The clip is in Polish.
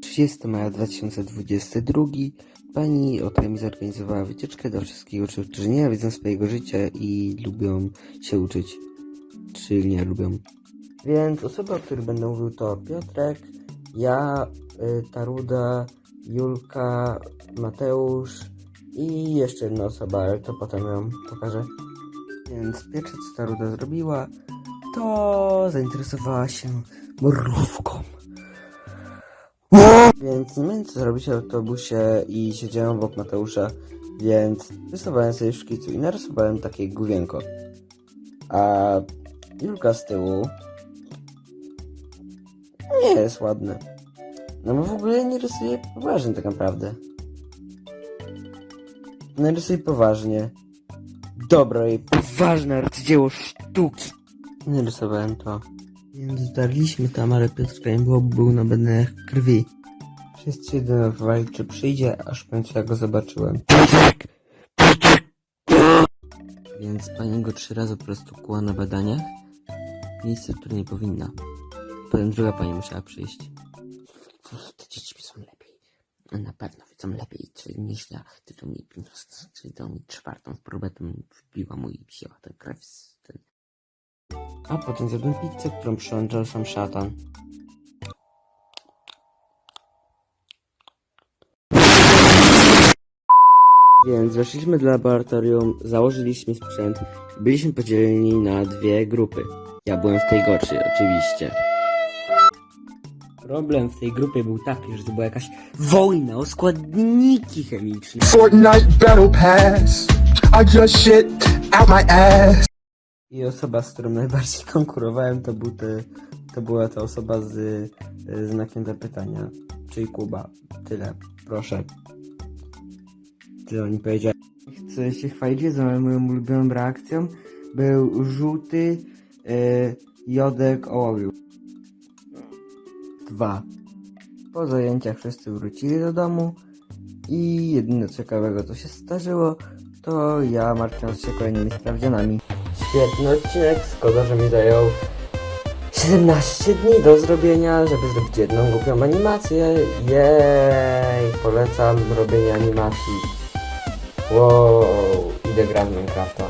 30 maja 2022 pani Otemi zorganizowała wycieczkę do wszystkich uczniów, którzy nienawidzą swojego życia i lubią się uczyć. Czy nie lubią. Więc osoby, o których będę mówił to Piotrek, ja, y, Taruda, Julka, Mateusz i jeszcze jedna osoba, ale to potem ją pokażę. Więc pierwsze co Taruda zrobiła, to zainteresowała się mrówką. Więc nie miałem co zrobić w autobusie i siedziałem obok Mateusza, więc rysowałem sobie w szkicu i narysowałem takie główienko. A Julka z tyłu nie jest ładne. No bo w ogóle nie rysuję poważnie tak naprawdę. No rysuję poważnie. Dobre i poważne arcydzieło sztuki. Nie rysowałem to. Więc zdarliśmy tam, ale Piotrka nie był na badaniach krwi. Wszyscy się denerwowali, czy przyjdzie, aż w końcu ja go zobaczyłem. Więc pani go trzy razy po prostu kuła na badaniach. Miejsce, w którym nie powinna. Potem druga pani musiała przyjść. Te dzieci są lepiej. Na pewno wiedzą lepiej, czyli niż ja. Ty to mi, czyli to mi czwartą próbę, to mi wbiła mu i wzięła tę krew z ten. A potem zjadłem pizzę, którą przyrządzał sam szatan. Więc weszliśmy do laboratorium, założyliśmy sprzęt byliśmy podzieleni na dwie grupy. Ja byłem w tej gorszej, oczywiście. Problem w tej grupie był taki, że to była jakaś wojna o składniki chemiczne. Fortnite Battle Pass. I just shit out my ass. I osoba, z którą najbardziej konkurowałem, to, był te, to była ta osoba z y, znakiem zapytania, czyli Kuba. Tyle, proszę. Tyle oni powiedzieli. Chcę się chwalić wiedzą, moją ulubioną reakcją był żółty y, jodek ołowiu. Dwa. Po zajęciach wszyscy wrócili do domu i jedyne ciekawego, co się zdarzyło, to ja martwiąc się kolejnymi sprawdzianami. Świetny odcinek, szkoda, że mi zajął 17 dni do zrobienia, żeby zrobić jedną głupią animację. Jej, polecam robienie animacji. Wow, idę grać w Minecrafta.